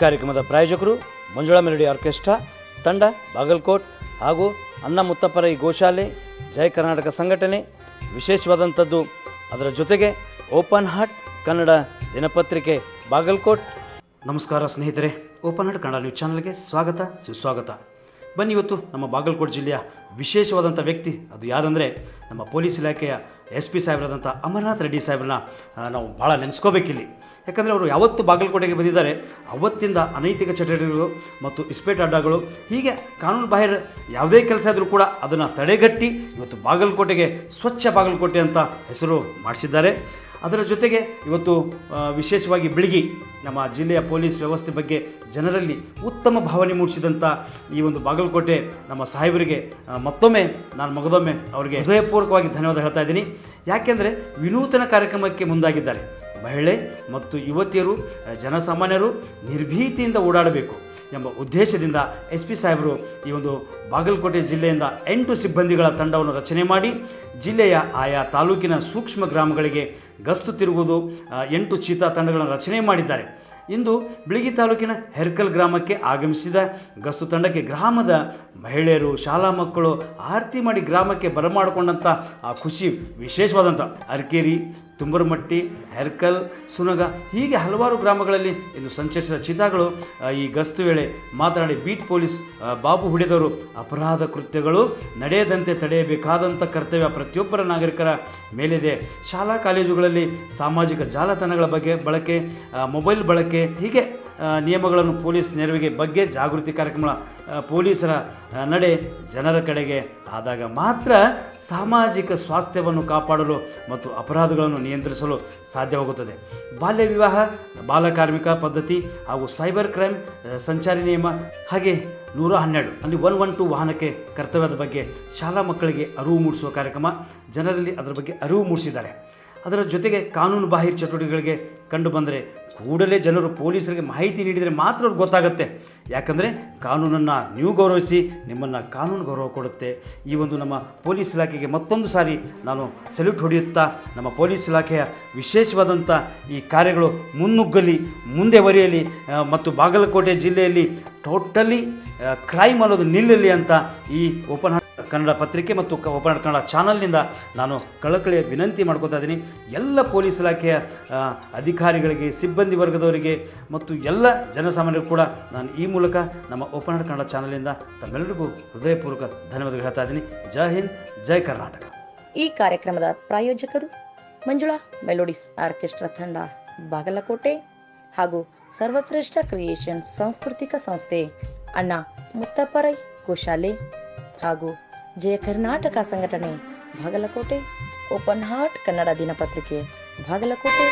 ಕಾರ್ಯಕ್ರಮದ ಪ್ರಾಯೋಜಕರು Manjula melody orchestra, ತಂಡ, ಬಾಗಲಕೋಟ್ ಹಾಗೂ ಅನ್ನ ಈ ಗೋಶಾಲೆ ಜಯ ಕರ್ನಾಟಕ ಸಂಘಟನೆ. ವಿಶೇಷವಾದಂಥದ್ದು ಅದರ ಜೊತೆಗೆ ಓಪನ್ ಹಾರ್ಟ್ ಕನ್ನಡ ದಿನಪತ್ರಿಕೆ, ಬಾಗಲಕೋಟ್. ನಮಸ್ಕಾರ ಸ್ನೇಹಿತರೆ, ಓಪನ್ ಹಾರ್ಟ್ ಕನ್ನಡ ನ್ಯೂಸ್ ಚಾನಲ್ಗೆ ಸ್ವಾಗತ, ಸುಸ್ವಾಗತ. ಬನ್ನಿ ಇವತ್ತು ನಮ್ಮ ಬಾಗಲಕೋಟೆ ಜಿಲ್ಲೆಯ ವಿಶೇಷವಾದಂಥ ವ್ಯಕ್ತಿ, ಅದು ಯಾರಂದರೆ ನಮ್ಮ ಪೊಲೀಸ್ ಇಲಾಖೆಯ ಎಸ್ ಪಿ ಸಾಹೇಬ್ರಾದಂಥ ಅಮರನಾಥ್ ರೆಡ್ಡಿ ಸಾಹೇಬ್ರನ್ನ ನಾವು ಭಾಳ ನೆನೆಸ್ಕೋಬೇಕಿಲ್ಲಿ. ಯಾಕಂದರೆ ಅವರು ಯಾವತ್ತು ಬಾಗಲಕೋಟೆಗೆ ಬಂದಿದ್ದಾರೆ. ಅವತ್ತಿಂದ ಅನೈತಿಕ ಚಟುವಟಿಕೆಗಳು ಮತ್ತು ಇಸ್ಪೇಟ್ ಅಡ್ಡಗಳು, ಹೀಗೆ ಕಾನೂನು ಬಾಹಿರ ಯಾವುದೇ ಕೆಲಸ ಆದರೂ ಕೂಡ ಅದನ್ನು ತಡೆಗಟ್ಟಿ ಇವತ್ತು ಬಾಗಲಕೋಟೆಗೆ ಸ್ವಚ್ಛ ಬಾಗಲಕೋಟೆ ಅಂತ ಹೆಸರು ಮಾಡಿಸಿದ್ದಾರೆ. ಅದರ ಜೊತೆಗೆ ಇವತ್ತು ವಿಶೇಷವಾಗಿ ಬೆಳಗಿ, ನಮ್ಮ ಜಿಲ್ಲೆಯ ಪೊಲೀಸ್ ವ್ಯವಸ್ಥೆ ಬಗ್ಗೆ ಜನರಲ್ಲಿ ಉತ್ತಮ ಭಾವನೆ ಮೂಡಿಸಿದಂಥ ಈ ಒಂದು ಬಾಗಲಕೋಟೆ, ನಮ್ಮ ಸಾಹೇಬರಿಗೆ ಮತ್ತೊಮ್ಮೆ ನಾನು ಮಗದೊಮ್ಮೆ ಅವರಿಗೆ ಹೃದಯಪೂರ್ವಕವಾಗಿ ಧನ್ಯವಾದ ಹೇಳ್ತಾ ಇದ್ದೀನಿ. ಯಾಕೆಂದರೆ ವಿನೂತನ ಕಾರ್ಯಕ್ರಮಕ್ಕೆ ಮುಂದಾಗಿದ್ದಾರೆ. ಮಹಿಳೆ ಮತ್ತು ಯುವತಿಯರು ಜನಸಾಮಾನ್ಯರು ನಿರ್ಭೀತಿಯಿಂದ ಓಡಾಡಬೇಕು. ಎಂಬ ಉದ್ದೇಶದಿಂದ ಎಸ್ ಪಿ ಸಾಹೇಬರು ಈ ಒಂದು ಬಾಗಲಕೋಟೆ ಜಿಲ್ಲೆಯಿಂದ ಎಂಟು ಸಿಬ್ಬಂದಿಗಳ ತಂಡವನ್ನು ರಚನೆ ಮಾಡಿ ಜಿಲ್ಲೆಯ ಆಯಾ ತಾಲೂಕಿನ ಸೂಕ್ಷ್ಮ ಗ್ರಾಮಗಳಿಗೆ ಗಸ್ತು ತಿರುಗುವುದು ಎಂಟು ಚೀತಾ ತಂಡಗಳನ್ನು ರಚನೆ ಮಾಡಿದ್ದಾರೆ. ಇಂದು ಬಿಳಿಗಿ ತಾಲೂಕಿನ ಹೆರ್ಕಲ್ ಗ್ರಾಮಕ್ಕೆ ಆಗಮಿಸಿದ ಗಸ್ತು ತಂಡಕ್ಕೆ ಗ್ರಾಮದ ಮಹಿಳೆಯರು, ಶಾಲಾ ಮಕ್ಕಳು ಆರತಿ ಮಾಡಿ ಗ್ರಾಮಕ್ಕೆ ಬರಮಾಡಿಕೊಂಡಂಥ, ಆ, ಖುಷಿ ವಿಶೇಷವಾದಂಥ ಅರ್ಕೇರಿ ತುಂಬರಮಟ್ಟಿ ಹೆರ್ಕಲ್, ಸುನಗ ಹೀಗೆ ಹಲವಾರು ಗ್ರಾಮಗಳಲ್ಲಿ ಇಂದು ಸಂಚರಿಸಿದ ಚಿತಾಗಳು ಈ ಗಸ್ತು ವೇಳೆ ಮಾತನಾಡಿ ಬೀಟ್ ಪೊಲೀಸ್ ಬಾಬು ಹುಡಿದವರು ಅಪರಾಧ ಕೃತ್ಯಗಳು ನಡೆಯದಂತೆ ತಡೆಯಬೇಕಾದಂಥ ಕರ್ತವ್ಯ ಪ್ರತಿಯೊಬ್ಬರ ನಾಗರಿಕರ ಮೇಲಿದೆ. ಶಾಲಾ ಕಾಲೇಜುಗಳಲ್ಲಿ ಸಾಮಾಜಿಕ ಜಾಲತಾಣಗಳ ಬಗ್ಗೆ ಬಳಕೆ ಮೊಬೈಲ್ ಬಳಕೆ ಹೀಗೆ ನಿಯಮಗಳನ್ನು ಪೊಲೀಸ್ ನೆರವಿಗೆ ಬಗ್ಗೆ ಜಾಗೃತಿ ಕಾರ್ಯಕ್ರಮ ಪೊಲೀಸರ ನಡೆ ಜನರ ಕಡೆಗೆ ಆದಾಗ ಮಾತ್ರ ಸಾಮಾಜಿಕ ಸ್ವಾಸ್ಥ್ಯವನ್ನು ಕಾಪಾಡಲು ಮತ್ತು ಅಪರಾಧಗಳನ್ನು ನಿಯಂತ್ರಿಸಲು ಸಾಧ್ಯವಾಗುತ್ತದೆ. ಬಾಲ್ಯ ವಿವಾಹ ಬಾಲಕಾರ್ಮಿಕ ಪದ್ಧತಿ ಹಾಗೂ ಸೈಬರ್ ಕ್ರೈಮ್ ಸಂಚಾರಿ ನಿಯಮ ಹಾಗೆ ನೂರ ಹನ್ನೆರಡು, ಅಲ್ಲಿ ಒನ್ ಒನ್ ಟು ವಾಹನಕ್ಕೆ ಕರ್ತವ್ಯದ ಬಗ್ಗೆ ಶಾಲಾ ಮಕ್ಕಳಿಗೆ ಅರಿವು ಮೂಡಿಸುವ ಕಾರ್ಯಕ್ರಮ, ಜನರಲ್ಲಿ ಅದರ ಬಗ್ಗೆ ಅರಿವು ಮೂಡಿಸಿದ್ದಾರೆ. ಅದರ ಜೊತೆಗೆ ಕಾನೂನು ಬಾಹಿರ ಚಟುವಟಿಕೆಗಳಿಗೆ ಕಂಡು ಬಂದರೆ ಕೂಡಲೇ ಜನರು ಪೊಲೀಸರಿಗೆ ಮಾಹಿತಿ ನೀಡಿದರೆ ಮಾತ್ರ ಅವ್ರಿಗೆ ಗೊತ್ತಾಗುತ್ತೆ. ಯಾಕಂದರೆ ಕಾನೂನನ್ನು ನೀವು ಗೌರವಿಸಿ ನಿಮ್ಮನ್ನು ಕಾನೂನು ಗೌರವ ಕೊಡುತ್ತೆ. ಈ ಒಂದು ನಮ್ಮ ಪೊಲೀಸ್ ಇಲಾಖೆಗೆ ಮತ್ತೊಂದು ಸಾರಿ ನಾನು ಸೆಲ್ಯೂಟ್ ಹೊಡೆಯುತ್ತಾ, ನಮ್ಮ ಪೊಲೀಸ್ ಇಲಾಖೆಯ ವಿಶೇಷವಾದಂಥ ಈ ಕಾರ್ಯಗಳು ಮುನ್ನುಗ್ಗಲಿ ಮುಂದೆ ಬರೆಯಲಿ ಮತ್ತು ಬಾಗಲಕೋಟೆ ಜಿಲ್ಲೆಯಲ್ಲಿ ಟೋಟಲಿ ಕ್ರೈಮ್ ಅನ್ನೋದು ನಿಲ್ಲಲಿ ಅಂತ ಈ ಓಪನ್ ಕನ್ನಡ ಪತ್ರಿಕೆ ಮತ್ತು ಹಾರ್ಟ್ ಕನ್ನಡ ಚಾನಲ್ನಿಂದ ನಾನು ಕಳಕಳಿಯ ವಿನಂತಿ ಮಾಡ್ಕೊತಾ ಇದ್ದೀನಿ. ಎಲ್ಲ ಪೊಲೀಸ್ ಇಲಾಖೆಯ ಅಧಿಕಾರಿಗಳಿಗೆ, ಸಿಬ್ಬಂದಿ ವರ್ಗದವರಿಗೆ ಮತ್ತು ಎಲ್ಲ ಜನಸಾಮಾನ್ಯರು ಕೂಡ ನಾನು ಈ ಮೂಲಕ ನಮ್ಮ ಓಪನ್ ಕನ್ನಡ ಚಾನಲ್ನಿಂದ ತಮ್ಮೆಲ್ಲರಿಗೂ ಹೃದಯಪೂರ್ವಕ ಧನ್ಯವಾದಗಳು ಹೇಳ್ತಾ ಇದ್ದೀನಿ. ಜೈ ಹಿಂದ್, ಜೈ ಕರ್ನಾಟಕ. ಈ ಕಾರ್ಯಕ್ರಮದ ಪ್ರಾಯೋಜಕರು ಮಂಜುಳಾ ಮೆಲೋಡಿಸ್ ಆರ್ಕೆಸ್ಟ್ರಾ ತಂಡ ಬಾಗಲಕೋಟೆ ಹಾಗೂ ಸರ್ವಶ್ರೇಷ್ಠ ಕ್ರಿಯೇಷನ್ ಸಾಂಸ್ಕೃತಿಕ ಸಂಸ್ಥೆ ಅಣ್ಣ ಮುತ್ತಪ್ಪರೈ ಗೋಶಾಲೆ ಹಾಗೂ ಜಯ ಕರ್ನಾಟಕ ಸಂಘಟನೆ ಬಾಗಲಕೋಟೆ ಓಪನ್ ಹಾರ್ಟ್ ಕನ್ನಡ ದಿನಪತ್ರಿಕೆ ಬಾಗಲಕೋಟೆ